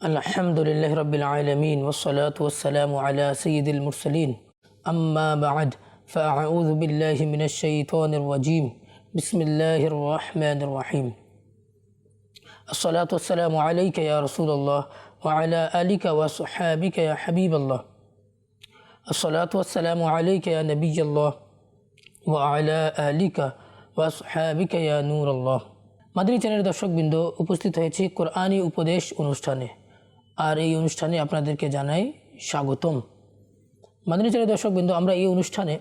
الحمد لله رب العالمين والصلاة والسلام على سيد المرسلين أما بعد فأعوذ بالله من الشيطان الرجيم بسم الله الرحمن الرحيم الصلاة والسلام عليك يا رسول الله وعلى آلك وصحابك يا حبيب الله الصلاة والسلام عليك يا نبي الله وعلى آلك وصحابك يا نور الله মাদানী চ্যানেলের দর্শকবৃন্দ উপস্থিত হয়েছি কোরআনী উপদেশ অনুষ্ঠানে আর এই অনুষ্ঠানে আপনাদেরকে জানাই স্বাগতম। মাদানী চ্যানেলের দর্শকবৃন্দ, আমরা এই অনুষ্ঠানে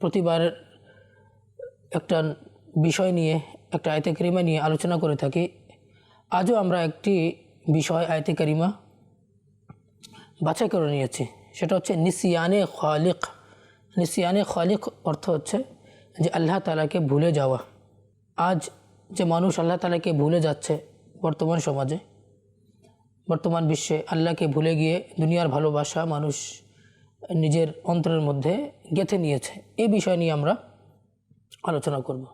প্রতিবার একটা বিষয় নিয়ে, একটা আয়তে করিমা নিয়ে আলোচনা করে থাকি। আজও আমরা একটি বিষয় আয়তে করিমা বাছাই করে নিয়েছি। সেটা হচ্ছে নিসিয়ানে খালিক। নিসিয়ানে খালিক অর্থ হচ্ছে যে আল্লাহ তালাকে ভুলে যাওয়া। আজ যে মানুষ আল্লাহ তালাকে ভুলে যাচ্ছে বর্তমান সমাজে বর্তমান বিশ্বে আল্লাহকে ভুলে গিয়ে দুনিয়ার ভালোবাসা মানুষ নিজের অন্তরের মধ্যে গেঁথে নিয়েছে। এই বিষয় নিয়ে আমরা আলোচনা করব।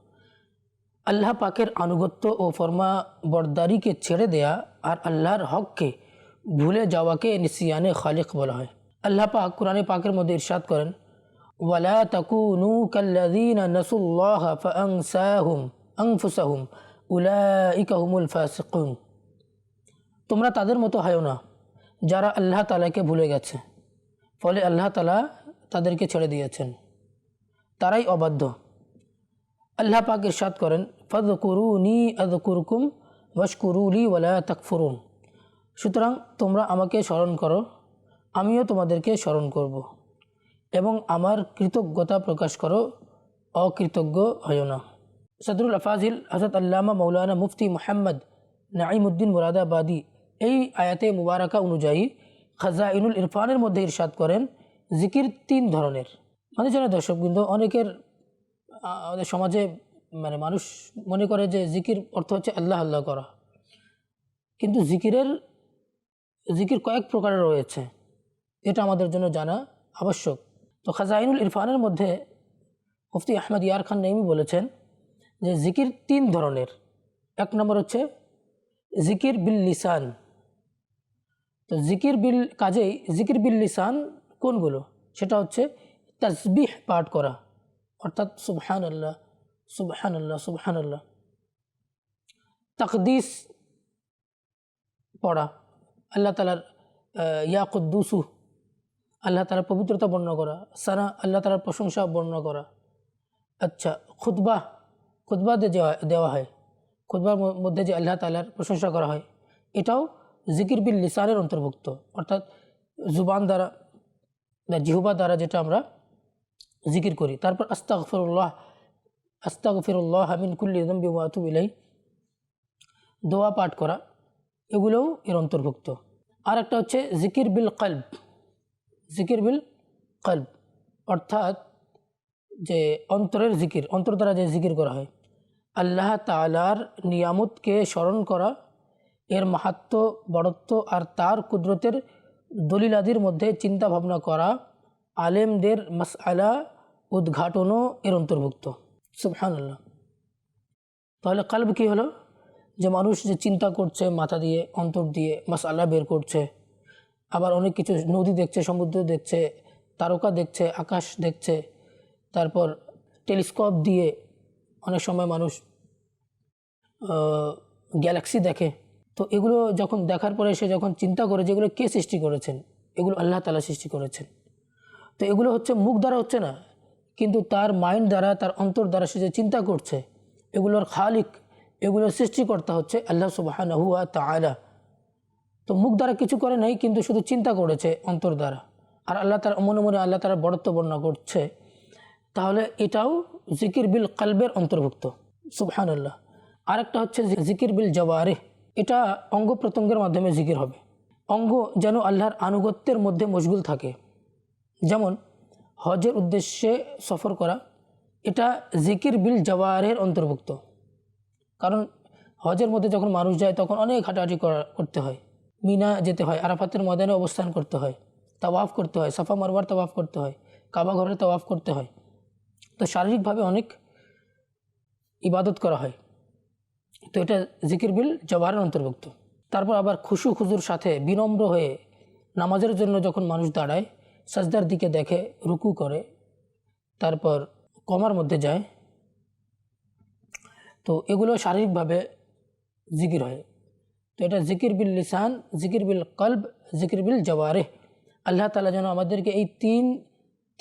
আল্লাহ পাকের আনুগত্য ও ফরমা বরদারিকে ছেড়ে দেয়া আর আল্লাহর হককে ভুলে যাওয়াকে নিসিয়ানে খালিক বলা হয়। আল্লাহ পাক কোরআনে পাকের মধ্যে ইরশাদ করেন, ওয়ালা তাকুনু কাল্লাযীনা নাসুল্লাহ ফাআনসাহুম আনফুসাহুম উলাইকা হুমুল ফাসিকুন। তোমরা তাদের মতো হয় না, যারা আল্লাহ তালাকে ভুলে গেছে। ফলে আল্লাহ তালা তাদেরকে ছেড়ে দিয়েছেন। তারাই অবাধ্য। আল্লাহ পাক ইরশাদ করেন ফদ করু নি আদ কুরকুম ওয়াশকুরুলি ওয়ালা তাকফুরুন। সুতরাং তোমরা আমাকে স্মরণ করো, আমিও তোমাদেরকে স্মরণ করব। এবং আমার কৃতজ্ঞতা প্রকাশ করো, অকৃতজ্ঞ হয় না। সদরুল আফাজিল হজরত আল্লামা মৌলানা মুফতি মোহাম্মদ নাইমুদ্দিন মুরাদাবাদী এই আয়াতে মুবারকা অনুযায়ী খাজাইনুল ইরফানের মধ্যে ইরশাদ করেন জিকির তিন ধরনের। মানে জানে দর্শক কিন্তু অনেকের আমাদের সমাজে মানে মানুষ মনে করে যে জিকির অর্থ হচ্ছে আল্লাহ আল্লাহ করা। কিন্তু জিকিরের, জিকির কয়েক প্রকারের রয়েছে। এটা আমাদের জন্য জানা আবশ্যক। তো খাজাইনুল ইরফানের মধ্যে মুফতি আহমদ ইয়ার খান নেমি বলেছেন যে জিকির তিন ধরনের। এক নম্বর হচ্ছে জিকির বিল লিসান। তো জিকির বিল কাজেই জিকির বিল লিসান কোনগুলো? সেটা হচ্ছে তসবিহ পাঠ করা। অর্থাৎ সুবহান আল্লাহ সুবহান আল্লাহ সুবহান আল্লাহ তাকদিস পড়া। আল্লাহ তালার ইয়া কুদ্দুসু। আল্লাহ তালার পবিত্রতা বর্ণনা করা। সানা, আল্লাহ তালার প্রশংসা বর্ণনা করা। আচ্ছা খুতবা। দেওয়া দেওয়া হয়। খুতবার মধ্যে যে আল্লাহ তালার প্রশংসা করা হয়। এটাও জিকির বিল লিসানের অন্তর্ভুক্ত। অর্থাৎ জুবান দ্বারা বা জিহুবা দ্বারা যেটা আমরা জিকির করি। তারপর আস্তাগফিরুল্লাহ আস্তাগফিরুল্লাহ আমিন কুল্লি দম্বি ওয়াতুব দোয়া পাঠ করা, এগুলোও এর অন্তর্ভুক্ত। আর একটা হচ্ছে জিকির বিল কলব। জিকির বিল কলব। অর্থাৎ যে অন্তরের জিকির, অন্তর দ্বারা যে জিকির করা হয়, আল্লাহ তালার নিয়ামতকে স্মরণ করা এর মাহাত্ম, বড়ত্ব আর তার কুদরতের দলিলাদির মধ্যে চিন্তা ভাবনা করা আলেমদের মাসআলা, উদ্ঘাটনও এর অন্তর্ভুক্ত। সুবহানাল্লাহ। তাহলে কালব কী হলো? যে মানুষ যে চিন্তা করছে, মাথা দিয়ে, অন্তর দিয়ে মাসালা বের করছে, আবার অনেক কিছু নদী দেখছে, সমুদ্র দেখছে, তারকা দেখছে, আকাশ দেখছে, তারপর টেলিস্কোপ দিয়ে অনেক সময় মানুষ গ্যালাক্সি দেখে তো এগুলো যখন দেখার পরে সে যখন চিন্তা করে যেগুলো কে সৃষ্টি করেছেন, এগুলো আল্লাহ তালা সৃষ্টি করেছেন। তো এগুলো হচ্ছে মুখ দ্বারা হচ্ছে না, কিন্তু তার মাইন্ড দ্বারা, তার অন্তর দ্বারা সে যে চিন্তা করছে, এগুলোর খালিক, এগুলোর সৃষ্টিকর্তা হচ্ছে আল্লাহ সুবাহ তালা তো মুখ দ্বারা কিছু করে নাই, কিন্তু শুধু চিন্তা করেছে অন্তর দ্বারা। আর আল্লাহ তার মনে মনে আল্লাহ তারা বড়ত্ব বর্ণনা করছে। তাহলে এটাও জিকির বিল কালবের অন্তর্ভুক্ত সুবহান আল্লাহ আরেকটা হচ্ছে জিকির বিল জওয়ারে এটা অঙ্গ প্রত্যঙ্গের মাধ্যমে জিকির হবে। অঙ্গ যেন আল্লাহর আনুগত্যের মধ্যে মশগুল থাকে। যেমন, হজের উদ্দেশ্যে সফর করা, এটা জিকির বিল জওয়ারের অন্তর্ভুক্ত। কারণ, হজের মধ্যে যখন মানুষ যায়, তখন অনেক হাঁটাহাঁটি করা- করতে হয়। মিনা যেতে হয়, আরাফাতের ময়দানে অবস্থান করতে হয়, তাওয়াফ করতে হয়, সাফা মারবার তাওয়াফ করতে হয়, কাবা ঘরে তাওয়াফ করতে হয়। তো শারীরিকভাবে অনেক ইবাদত করা হয়। তো এটা জিকির বিল জওয়ারের অন্তর্ভুক্ত। তারপর আবার খুশু খুজুর সাথে বিনম্র হয়ে নামাজের জন্য যখন মানুষ দাঁড়ায়, সাজদার দিকে দেখে, রুকু করে, তারপর কমার মধ্যে যায়। তো এগুলো শারীরিকভাবে জিকির হয়। তো এটা জিকির বিল লিসান, জিকির বিল কলব, জিকির বিল জওয়ারে আল্লাহ তালা যেন আমাদেরকে এই তিন,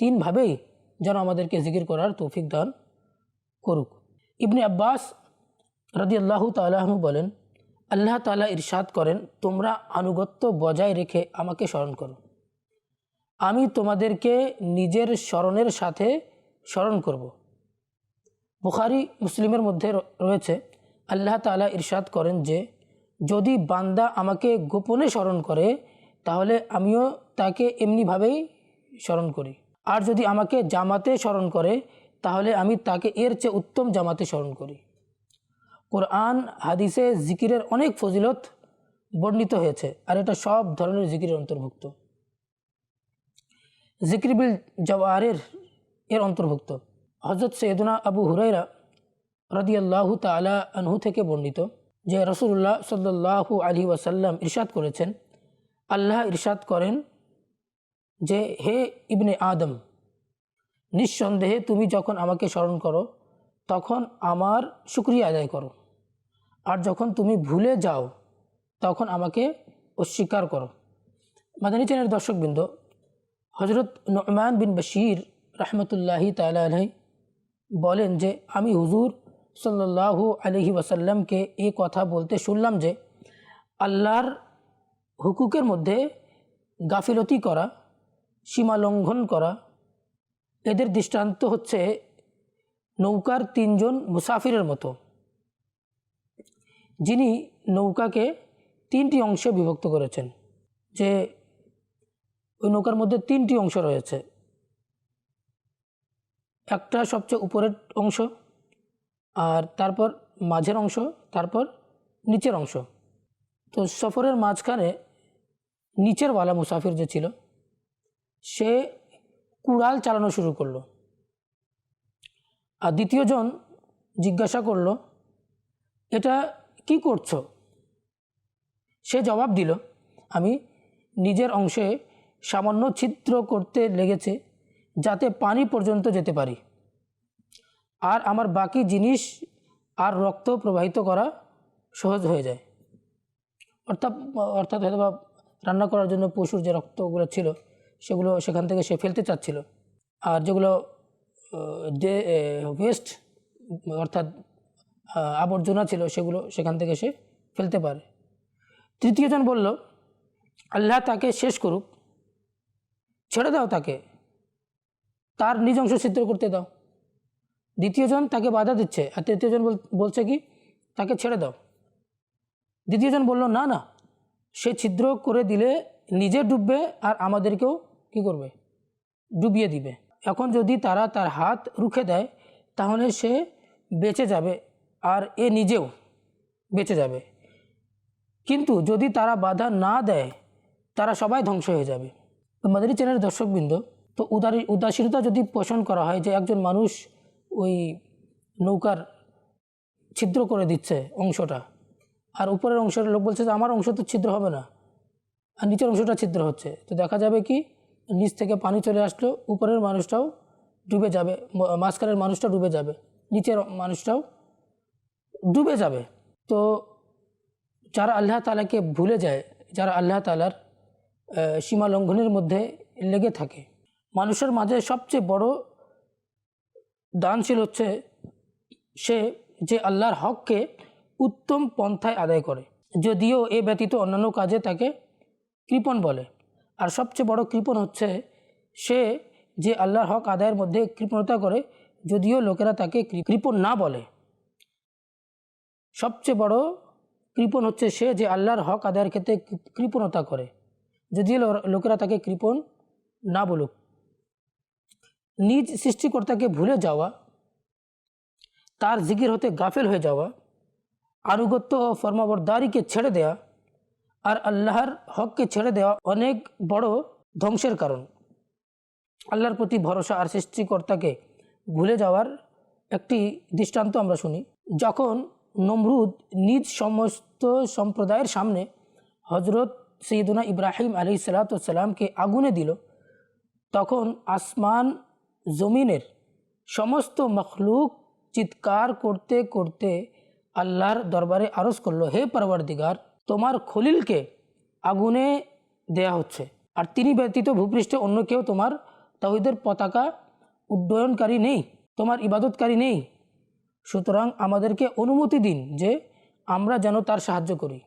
তিনভাবেই যেন আমাদেরকে জিকির করার তৌফিক দান করুক। ইবনে আব্বাস রদি আল্লাহ তালাহনু বলেন, আল্লাহ তালা ইরশাদ করেন, তোমরা আনুগত্য বজায় রেখে আমাকে স্মরণ করো। আমি তোমাদেরকে নিজের স্মরণের সাথে স্মরণ করব। বুখারি, মুসলিমের মধ্যে রয়েছে, আল্লাহ তালা ইরশাদ করেন যে, যদি বান্দা আমাকে গোপনে স্মরণ করে, তাহলে আমিও তাকে এমনিভাবেই স্মরণ করি। আর যদি আমাকে জামাতে স্মরণ করে, তাহলে আমি তাকে এর চেয়ে উত্তম জামাতে স্মরণ করি। কোরআন, হাদিসে জিকিরের অনেক ফজিলত বর্ণিত হয়েছে আর এটা সব ধরনের জিকিরের অন্তর্ভুক্ত। জিকির বিল জওয়ারের এর অন্তর্ভুক্ত। হজরত সৈয়দনা আবু হুরাইরা রদিয়াল্লাহু তালা আনহু থেকে বর্ণিত যে রসুল্লাহ সাল্লাহু আলী ওয়াসাল্লাম ইরশাদ করেছেন, আল্লাহ ইরশাদ করেন যে, হে ইবনে আদম, নিঃসন্দেহে তুমি যখন আমাকে স্মরণ করো, তখন আমার শুক্রিয়া আদায় করো। আর যখন তুমি ভুলে যাও, তখন আমাকে অস্বীকার করো। মাদানী চ্যানেলের দর্শকবৃন্দ হজরত নমান বিন বশির রহমতুল্লাহি তালা বলেন যে, আমি হুজুর সাল্লাল্লাহু আলহি ওয়াসাল্লামকে এই কথা বলতে শুনলাম যে, আল্লাহর হুকুকের মধ্যে গাফিলতি করা, সীমা লঙ্ঘন করা, এদের দৃষ্টান্ত হচ্ছে নৌকার তিনজন মুসাফিরের মতো। যিনি নৌকাকে তিনটি অংশে বিভক্ত করেছেন, যে ওই নৌকার মধ্যে তিনটি অংশ রয়েছে। একটা সবচেয়ে উপরের অংশ, আর তারপর মাঝের অংশ, তারপর নিচের অংশ। তো সফরের মাঝখানে নিচের ওয়ালা মুসাফির যে ছিল, সে কুড়াল চালানো শুরু করল। আর দ্বিতীয়জন জিজ্ঞাসা করল, এটা কি করছ? সে জবাব দিল, আমি নিজের অংশে সামান্য ছিদ্র করতে লেগেছে যাতে পানি পর্যন্ত যেতে পারি। আর আমার বাকি জিনিস আর রক্ত প্রবাহিত করা সহজ হয়ে যায়। অর্থাৎ অর্থাৎ হয়তো বা রান্না করার জন্য পশুর যে রক্তগুলো ছিল, সেগুলো সেখান থেকে সে ফেলতে চাচ্ছিল। আর যেগুলো যে ওয়েস্ট অর্থাৎ আবর্জনা ছিল সেগুলো সেখান থেকে সে ফেলতে পারে। তৃতীয়জন বলল, আল্লাহ তাকে শেষ করুক, ছেড়ে দাও তাকে। তার নিজ অংশ ছিদ্র করতে দাও। দ্বিতীয়জন তাকে বাধা দিচ্ছে। আর তৃতীয়জন বল- বলছে কি, তাকে ছেড়ে দাও। দ্বিতীয়জন বলল, না না, সে ছিদ্র করে দিলে নিজে ডুববে আর আমাদেরকেও কি করবে? ডুবিয়ে দিবে। এখন যদি তারা তার হাত রুখে দেয়, তাহলে সে বেঁচে যাবে। আর এ নিজেও বেঁচে যাবে। কিন্তু যদি তারা বাধা না দেয়, তারা সবাই ধ্বংস হয়ে যাবে। মাদারি চ্যানেলের দর্শকবৃন্দ, তো উদারি, উদাসীনতা যদি পোষণ করা হয় যে একজন মানুষ ওই নৌকার ছিদ্র করে দিচ্ছে অংশটা, আর উপরের অংশের লোক বলছে যে আমার অংশ তো ছিদ্র হবে না, আর নিচের অংশটা ছিদ্র হচ্ছে, তো দেখা যাবে কি নিচ থেকে পানি চলে আসলো, উপরের মানুষটাও ডুবে যাবে মাঝখানের মানুষটা ডুবে যাবে, নিচের মানুষটাও ডুবে যাবে। তো যারা আল্লাহ তালাকে ভুলে যায়, যারা আল্লাহ তালার সীমা লঙ্ঘনের মধ্যে লেগে থাকে, মানুষের মাঝে সবচেয়ে বড় দানশীল হচ্ছে সে যে আল্লাহর হককে উত্তম পন্থায় আদায় করে। যদিও এ ব্যতীত অন্যান্য কাজে তাকে কৃপণ বলে। আর সবচেয়ে বড় কৃপণ হচ্ছে সে যে আল্লাহর হক আদায়ের মধ্যে কৃপণতা করে, যদিও লোকেরা তাকে কৃপণ না বলে। সবচেয়ে বড় কৃপণ হচ্ছে সে যে আল্লাহর হক আদায়ের ক্ষেত্রে কৃপণতা করে। যদিও লো- লোকেরা তাকে কৃপণ না বলুক। নিজ সৃষ্টিকর্তাকে ভুলে যাওয়া, তার জিকির হতে গাফেল হয়ে যাওয়া, আনুগত্য ও ফরমাবরদারিকে ছেড়ে দেয়া আর আল্লাহর হককে ছেড়ে দেওয়া অনেক বড় ধ্বংসের কারণ। আল্লাহর প্রতি ভরসা আর সৃষ্টিকর্তাকে ভুলে যাওয়ার একটি দৃষ্টান্ত আমরা শুনি। যখন নমরুদ নিজ সমস্ত সম্প্রদায়ের সামনে হজরত সৈয়দুনা ইব্রাহিম আলি সালাতামকে আগুনে দিল। তখন আসমান জমিনের সমস্ত মখলুক চিৎকার করতে করতে আল্লাহর দরবারে আরজ করল, হে পরবর্দিগার তোমার খলিলকে আগুনে দেয়া হচ্ছে। আর তিনি ব্যতীত ভূপৃষ্ঠে অন্য কেউ তোমার তাহিদের পতাকা উড্ডয়নকারী নেই, তোমার ইবাদতকারী নেই। সুতরাং আমাদেরকে অনুমতি দিন যে আমরা যেন তার সাহায্য করি।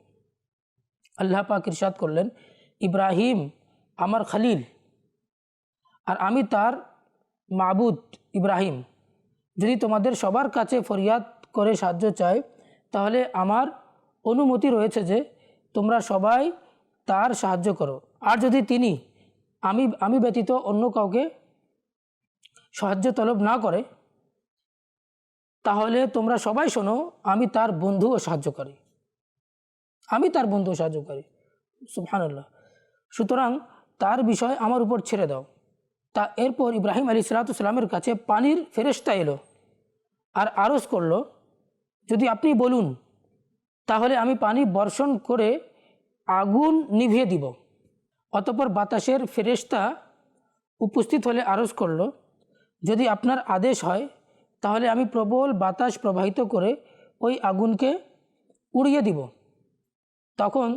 আল্লাহ পাক ইরশাদ করলেন, ইব্রাহিম আমার খালিল আর আমি তার মাবুদ ইব্রাহিম। যদি তোমাদের সবার কাছে ফরিয়াদ করে সাহায্য চাই, তাহলে আমার অনুমতি রয়েছে যে তোমরা সবাই তার সাহায্য করো। আর যদি তিনি, আমি আমি ব্যতীত অন্য কাউকে সাহায্য তলব না করে তাহলে তোমরা সবাই শোনো, আমি তার বন্ধু ও সাহায্যকারী আমি তার বন্ধু ও সাহায্যকারী সুবহানাল্লাহ। সুতরাং তার বিষয় আমার উপর ছেড়ে দাও। তা এরপর ইব্রাহিম আলী সালাতামের কাছে পানির ফেরেস্তা এলো আর আরজ করল, যদি আপনি বলুন, তাহলে আমি পানি বর্ষণ করে আগুন নিভিয়ে দিব। অতপর বাতাসের ফেরেস্তা উপস্থিত হলে আরজ করল, যদি আপনার আদেশ হয় তাহলে আমি প্রবল বাতাস প্রবাহিত করে ওই আগুনকে উড়িয়ে দিব। তখন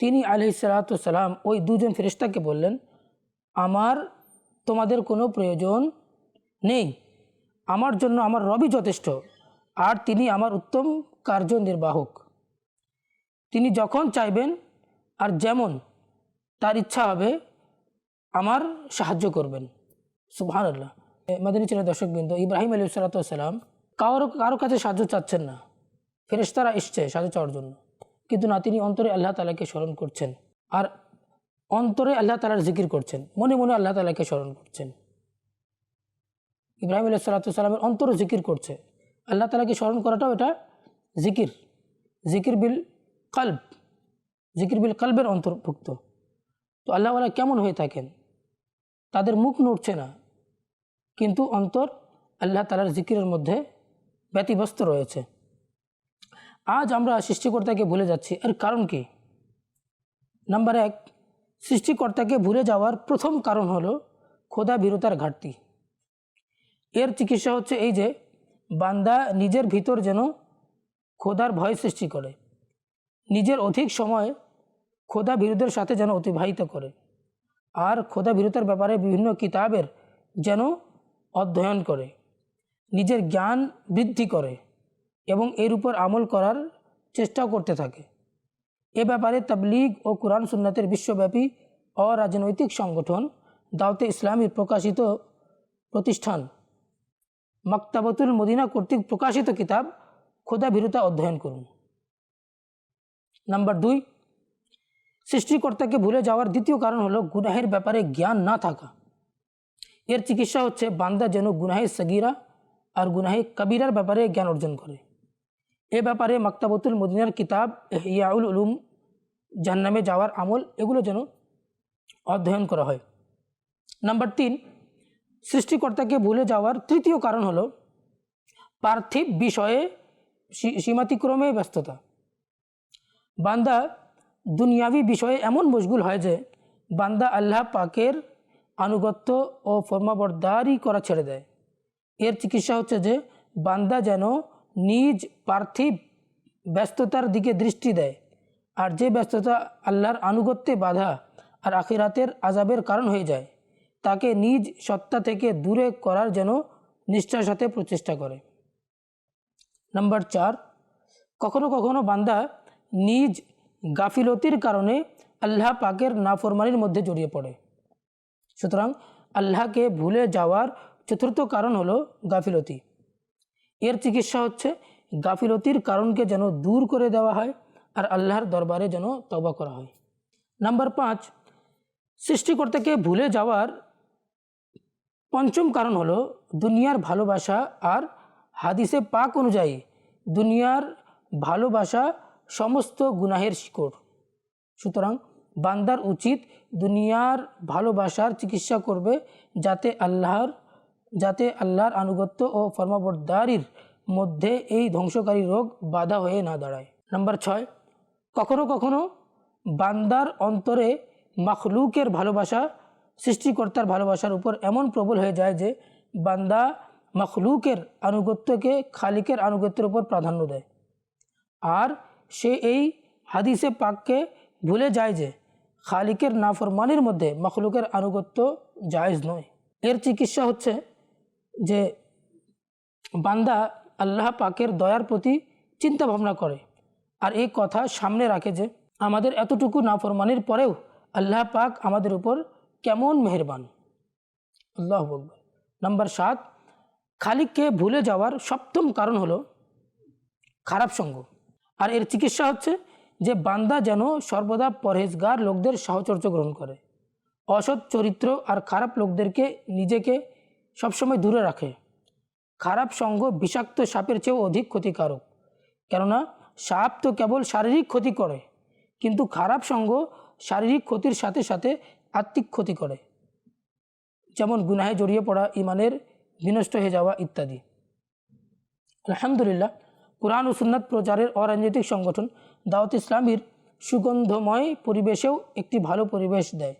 তিনি আলি সালাতাম ওই দুজন ফেরিস্তাকে বললেন, আমার তোমাদের কোনো প্রয়োজন নেই। আমার জন্য আমার রবি যথেষ্ট, আর তিনি আমার উত্তম কার্য নির্বাহক। তিনি যখন চাইবেন আর যেমন তার ইচ্ছা হবে, আমার সাহায্য করবেন। আল্লাহ মাদিনী ছেলে দর্শকবৃন্দ। ইব্রাহিম আলী সালাতাম কারও কারও কাছে সাহায্য চাচ্ছেন না। ফেরেশতারা এসছে সাহায্য চাওয়ার জন্য। কিন্তু না, তিনি অন্তরে আল্লাহ তালাকে স্মরণ করছেন। আর অন্তরে আল্লাহ তালার জিকির করছেন। মনে মনে আল্লাহ তালাকে স্মরণ করছেন। ইব্রাহিম আলাহ সাল্লাতামের অন্তরও জিকির করছে। আল্লাহ তালাকে স্মরণ করাটাও এটা জিকির। জিকির বিল কাল্ব। জিকির বিল কাল্বের অন্তর্ভুক্ত। তো আল্লাহওয়ালা কেমন হয়ে থাকেন? তাদের মুখ নড়ছে না। কিন্তু অন্তর আল্লাহ তালার জিকিরের মধ্যে ব্যতিব্যস্ত রয়েছে। আজ আমরা সৃষ্টিকর্তাকে ভুলে যাচ্ছি। এর কারণ কি? নাম্বার এক, সৃষ্টিকর্তাকে ভুলে যাওয়ার প্রথম কারণ হলো খোদা বিরতার ঘাটতি। এর চিকিৎসা হচ্ছে এই যে, বান্দা নিজের ভিতর যেন খোদার ভয় সৃষ্টি করে। নিজের অধিক সময় খোদা বিরুদ্ধের সাথে যেন অতিবাহিত করে। আর খোদা বিরতার ব্যাপারে বিভিন্ন কিতাবের যেন অধ্যয়ন করে, নিজের জ্ঞান বৃদ্ধি করে এবং এর উপর আমল করার চেষ্টাও করতে থাকে। এ ব্যাপারে তাবলিগ ও কোরআন সুন্নাতের বিশ্বব্যাপী অরাজনৈতিক সংগঠন দাওতে ইসলামীর প্রকাশিত প্রতিষ্ঠান মাক্তাবতুল মদিনা কর্তৃক প্রকাশিত কিতাব খোদা ভীরতা অধ্যয়ন করুন। নাম্বার দুই, সৃষ্টিকর্তাকে ভুলে যাওয়ার দ্বিতীয় কারণ হলো গুনাহের ব্যাপারে জ্ঞান না থাকা। এর চিকিৎসা হচ্ছে বান্দা যেন গুনাহে সগিরা আর গুনাহে কবিরার ব্যাপারে জ্ঞান অর্জন করে। এ ব্যাপারে মাক্তাবতুল মদিনার কিতাব ইয়াউল উলুম, জাহান্নামে যাওয়ার আমল, এগুলো যেন অধ্যয়ন করা হয়। নাম্বার তিন, সৃষ্টিকর্তাকে ভুলে যাওয়ার তৃতীয় কারণ হলো পার্থিব বিষয়ে সীমাতিক্রমে ব্যস্ততা। বান্দা দুনিয়াবি বিষয়ে এমন মশগুল হয় যে বান্দা আল্লাহ পাকের আনুগত্য ও ফর্মাবরদারি করা ছেড়ে দেয়। এর চিকিৎসা হচ্ছে যে, বান্দা যেন নিজ পার্থিব ব্যস্ততার দিকে দৃষ্টি দেয় আর যে ব্যস্ততা আল্লাহর আনুগত্যে বাধা আর আখিরাতের আজাবের কারণ হয়ে যায়, তাকে নিজ সত্তা থেকে দূরে করার যেন নিষ্ঠার সাথে প্রচেষ্টা করে। নাম্বার চার, কখনো কখনো বান্দা নিজ গাফিলতির কারণে আল্লাহ পাকের নাফরমানির মধ্যে জড়িয়ে পড়ে। সুতরাং আল্লাহকে ভুলে যাওয়ার চতুর্থ কারণ হলো গাফিলতি। এর চিকিৎসা হচ্ছে গাফিলতির কারণকে যেন দূর করে দেওয়া হয় আর আল্লাহর দরবারে যেন তবা করা হয়। নাম্বার পাঁচ, সৃষ্টিকর্তাকে ভুলে যাওয়ার পঞ্চম কারণ হলো দুনিয়ার ভালোবাসা আর হাদিসে পাক অনুযায়ী দুনিয়ার ভালোবাসা সমস্ত গুনাহের শিকড়। সুতরাং বান্দার উচিত দুনিয়ার ভালোবাসার চিকিৎসা করবে যাতে আল্লাহর যাতে আল্লাহর আনুগত্য ও ফর্মাবরদারির মধ্যে এই ধ্বংসকারী রোগ বাধা হয়ে না দাঁড়ায়। নাম্বার ছয়, কখনো কখনো বান্দার অন্তরে মখলুকের ভালোবাসা, সৃষ্টিকর্তার ভালোবাসার উপর এমন প্রবল হয়ে যায় যে বান্দা মখলুকের আনুগত্যকে খালিকের আনুগত্যের উপর প্রাধান্য দেয়। আর সে এই হাদিসে পাককে ভুলে যায় যে খালিকের নাফরমানির মধ্যে মখলুকের আনুগত্য জায়েজ নয়। এর চিকিৎসা হচ্ছে যে বান্দা আল্লাহ পাকের দয়ার প্রতি চিন্তা ভাবনা করে আর এই কথা সামনে রাখে যে আমাদের এতটুকু নাফরমানির পরেও আল্লাহ পাক আমাদের উপর কেমন মেহেরবান। আল্লাহ আকবর। নাম্বার সাত, খালিককে ভুলে যাওয়ার সপ্তম কারণ হলো খারাপ সঙ্গ। আর এর চিকিৎসা হচ্ছে যে বান্দা যেন সর্বদা পরহেজগার লোকদের সাহচর্য গ্রহণ করে, অসৎ চরিত্র আর খারাপ লোকদেরকে নিজেকে সবসময় দূরে রাখে। খারাপ সঙ্গ বিষাক্ত সাপের চেয়েও অধিক ক্ষতিকারক। কেননা, সাপ তো কেবল শারীরিক ক্ষতি করে, কিন্তু খারাপ সঙ্গ শারীরিক ক্ষতির সাথে সাথে আত্মিক ক্ষতি করে। যেমন গুনাহে জড়িয়ে পড়া ইমানের বিনষ্ট হয়ে যাওয়া ইত্যাদি। আলহামদুলিল্লাহ, কোরআন ও সুন্নাত প্রচারের অরাজনৈতিক সংগঠন দাওয়াত ইসলামীর সুগন্ধময় পরিবেশেও একটি ভালো পরিবেশ দেয়।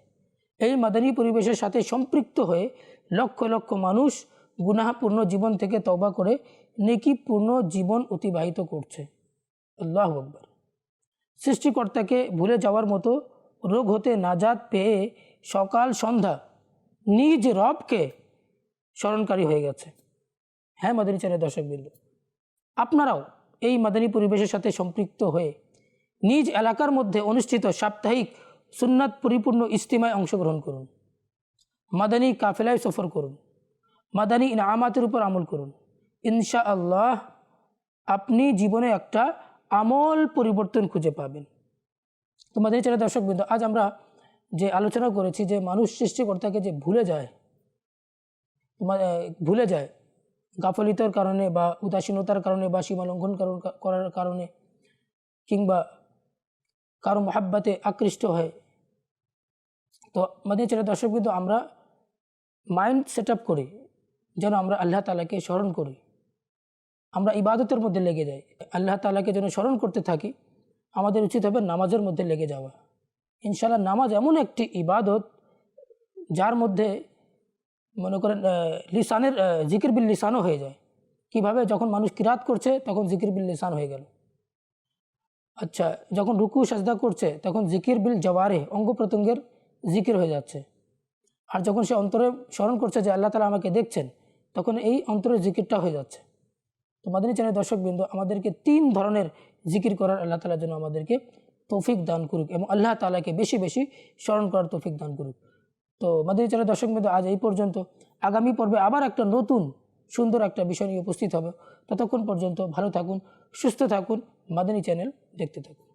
এই মাদানী পরিবেশের সাথে সম্পৃক্ত হয়ে লক্ষ লক্ষ মানুষ গুনাহপূর্ণ জীবন থেকে তবা করে নেকিপূর্ণ জীবন অতিবাহিত করছে। আল্লাহ আকবর। সৃষ্টিকর্তাকে ভুলে যাওয়ার মতো রোগ হতে নাজাত পেয়ে সকাল সন্ধ্যা নিজ রবকে স্মরণকারী হয়ে গেছে। হ্যাঁ মাদানী চ্যানেল দর্শকবৃন্দ, আপনারাও এই মাদানী পরিবেশের সাথে সম্পৃক্ত হয়ে নিজ এলাকার মধ্যে অনুষ্ঠিত সাপ্তাহিক সুন্নাত পরিপূর্ণ ইস্তিমায় অংশগ্রহণ করুন। মাদানী কাফেলায় সফর করুন। মাদানী ইনামাতের উপর আমল করুন। ইনশা আল্লাহ আপনি জীবনে একটা আমল পরিবর্তন খুঁজে পাবেন। তো মাদানী চ্যানেল দর্শকবৃন্দ আজ আমরা যে আলোচনা করেছি যে মানুষ সৃষ্টিকর্তাকে যে ভুলে যায় ভুলে যায়, গাফলিতর কারণে বা উদাসীনতার কারণে বা সীমালঙ্ঘন করার কারণে কিংবা কারও মহাব্বাতে আকৃষ্ট হয়। তো আমাদের ছেলে দর্শক কিন্তু আমরা মাইন্ড সেট আপ করি, যেন আমরা আল্লাহ তালাকে স্মরণ করি। আমরা ইবাদতের মধ্যে লেগে যাই, আল্লাহ তালাকে যেন স্মরণ করতে থাকি, আমাদের উচিত হবে নামাজের মধ্যে লেগে যাওয়া। ইনশাল্লাহ নামাজ এমন একটি ইবাদত, যার মধ্যে মনে করেন লিসানের জিকির বিল লিসানও হয়ে যায়। কীভাবে? যখন মানুষ কিরাত করছে, তখন জিকির বিল লিসান হয়ে গেল। আচ্ছা যখন রুকু সাজদা করছে, তখন জিকির বিল জওয়ারে অঙ্গ প্রত্যঙ্গের জিকির হয়ে যাচ্ছে। আর যখন সে অন্তরে স্মরণ করছে যে আল্লাহ তালা আমাকে দেখছেন, তখন এই অন্তরের জিকিরটা হয়ে যাচ্ছে। তো মাদিনী চ্যানেল দর্শকবৃন্দ, আমাদেরকে তিন ধরনের জিকির করার আল্লাহ তালার জন্য আমাদেরকে তৌফিক দান করুক এবং আল্লাহ তালাকে বেশি বেশি স্মরণ করার তৌফিক দান করুক। তো মাদিনী চ্যানেল দর্শকবৃন্দ, আজ এই পর্যন্ত। আগামী পর্বে আবার একটা নতুন সুন্দর একটা বিষয় নিয়ে উপস্থিত হবে। ততক্ষণ পর্যন্ত ভালো থাকুন, সুস্থ থাকুন। মাদানী চ্যানেল দেখতে থাকুন।